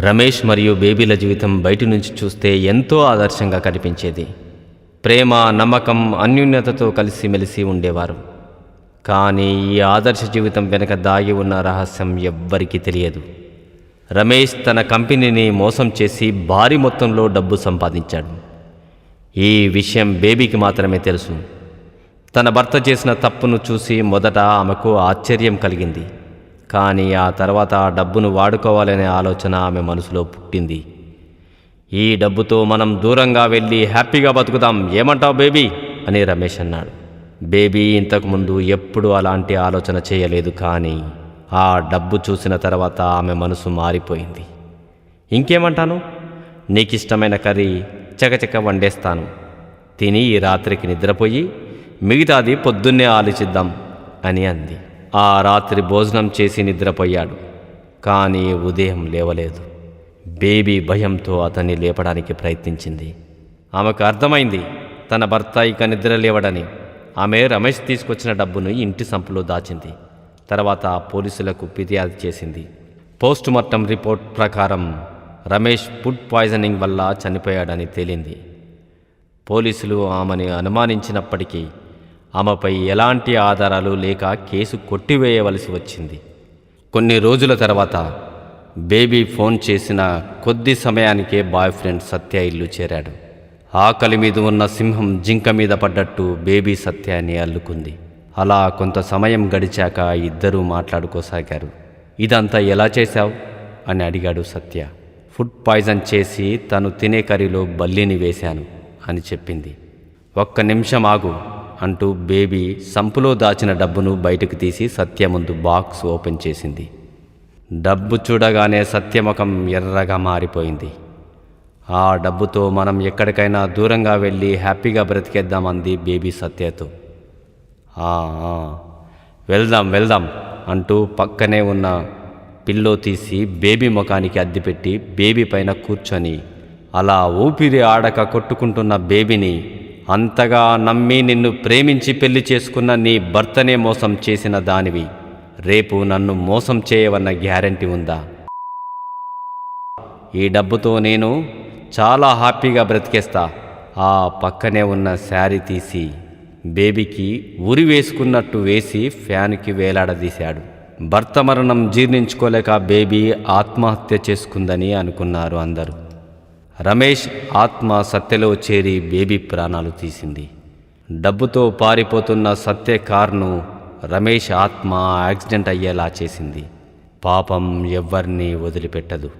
రమేష్ మరియు బేబీల జీవితం బయటి నుంచి చూస్తే ఎంతో ఆదర్శంగా కనిపించేది. ప్రేమ నమ్మకం అన్యోన్యతతో కలిసిమెలిసి ఉండేవారు. కానీ ఈ ఆదర్శ జీవితం వెనుక దాగి ఉన్న రహస్యం ఎవ్వరికీ తెలియదు. రమేష్ తన కంపెనీని మోసం చేసి భారీ మొత్తంలో డబ్బు సంపాదించాడు. ఈ విషయం బేబీకి మాత్రమే తెలుసు. తన భర్త చేసిన తప్పును చూసి మొదట ఆమెకు ఆశ్చర్యం కలిగింది. కానీ ఆ తర్వాత ఆ డబ్బును వాడుకోవాలనే ఆలోచన ఆమె మనసులో పుట్టింది. ఈ డబ్బుతో మనం దూరంగా వెళ్ళి హ్యాపీగా బతుకుదాం ఏమంటావు బేబీ? అని రమేష్ అన్నాడు. బేబీ ఇంతకుముందు ఎప్పుడూ అలాంటి ఆలోచన చేయలేదు కానీ ఆ డబ్బు చూసిన తర్వాత ఆమె మనసు మారిపోయింది. ఇంకేమంటాను? నీకిష్టమైన కర్రీ చకచక వండేస్తాను. తిని ఈ రాత్రికి నిద్రపోయి మిగతాది పొద్దున్నే ఆలోచిద్దాం అని అంది. ఆ రాత్రి భోజనం చేసి నిద్రపోయాడు. కానీ ఉదయం లేవలేదు. బేబీ భయంతో అతన్ని లేపడానికి ప్రయత్నించింది. ఆమెకు అర్థమైంది తన భర్త ఇక నిద్ర లేవడని. ఆమె రమేష్ తీసుకొచ్చిన డబ్బును ఇంటి సంపులో దాచింది. తర్వాత పోలీసులకు ఫిర్యాదు చేసింది. పోస్ట్ మార్టం రిపోర్ట్ ప్రకారం రమేష్ ఫుడ్ పాయిజనింగ్ వల్ల చనిపోయాడని తేలింది. పోలీసులు ఆమెను అనుమానించినప్పటికీ ఆమెపై ఎలాంటి ఆధారాలు లేక కేసు కొట్టివేయవలసి వచ్చింది. కొన్ని రోజుల తర్వాత బేబీ ఫోన్ చేసిన కొద్ది సమయానికే బాయ్ ఫ్రెండ్ సత్య ఇల్లు చేరాడు. ఆకలి మీద ఉన్న సింహం జింక మీద పడ్డట్టు బేబీ సత్యాన్ని అల్లుకుంది. అలా కొంత సమయం గడిచాక ఇద్దరూ మాట్లాడుకోసాగారు. ఇదంతా ఎలా చేశావు? అని అడిగాడు సత్య. ఫుడ్ పాయిజన్ చేసి తను తినే కర్రీలో బల్లిని వేశాను అని చెప్పింది. ఒక్క నిమిషం ఆగు. అంటూ బేబీ సంపులో దాచిన డబ్బును బయటకు తీసి సత్య ముందు బాక్స్ ఓపెన్ చేసింది. డబ్బు చూడగానే సత్యముఖం ఎర్రగా మారిపోయింది. ఆ డబ్బుతో మనం ఎక్కడికైనా దూరంగా వెళ్ళి హ్యాపీగా బ్రతికేద్దామంది బేబీ సత్యతో. వెళ్దాం వెళ్దాం అంటూ పక్కనే ఉన్న పిల్లో తీసి బేబీ ముఖానికి అద్దెపెట్టి బేబీ పైన కూర్చొని అలా ఊపిరి ఆడక కొట్టుకుంటున్న బేబీని అంతగా నమ్మి నిన్ను ప్రేమించి పెళ్ళి చేసుకున్న నీ భర్తనే మోసం చేసిన దానివి. రేపు నన్ను మోసం చేయవన్న గ్యారంటీ ఉందా? ఈ డబ్బుతో నేను చాలా హ్యాపీగా బ్రతికేస్తా. ఆ పక్కనే ఉన్న శారీ తీసి బేబీకి ఉరి వేసుకున్నట్టు వేసి ఫ్యాన్కి వేలాడదీశాడు. భర్త మరణం జీర్ణించుకోలేక బేబీ ఆత్మహత్య చేసుకుందని అనుకున్నారు అందరూ. రమేష్ ఆత్మ సత్యలో చేరి బేబీ ప్రాణాలు తీసింది. డబ్బుతో పారిపోతున్న సత్య కార్ను రమేష్ ఆత్మ యాక్సిడెంట్ అయ్యేలా చేసింది. పాపం ఎవ్వరినీ వదిలిపెట్టదు.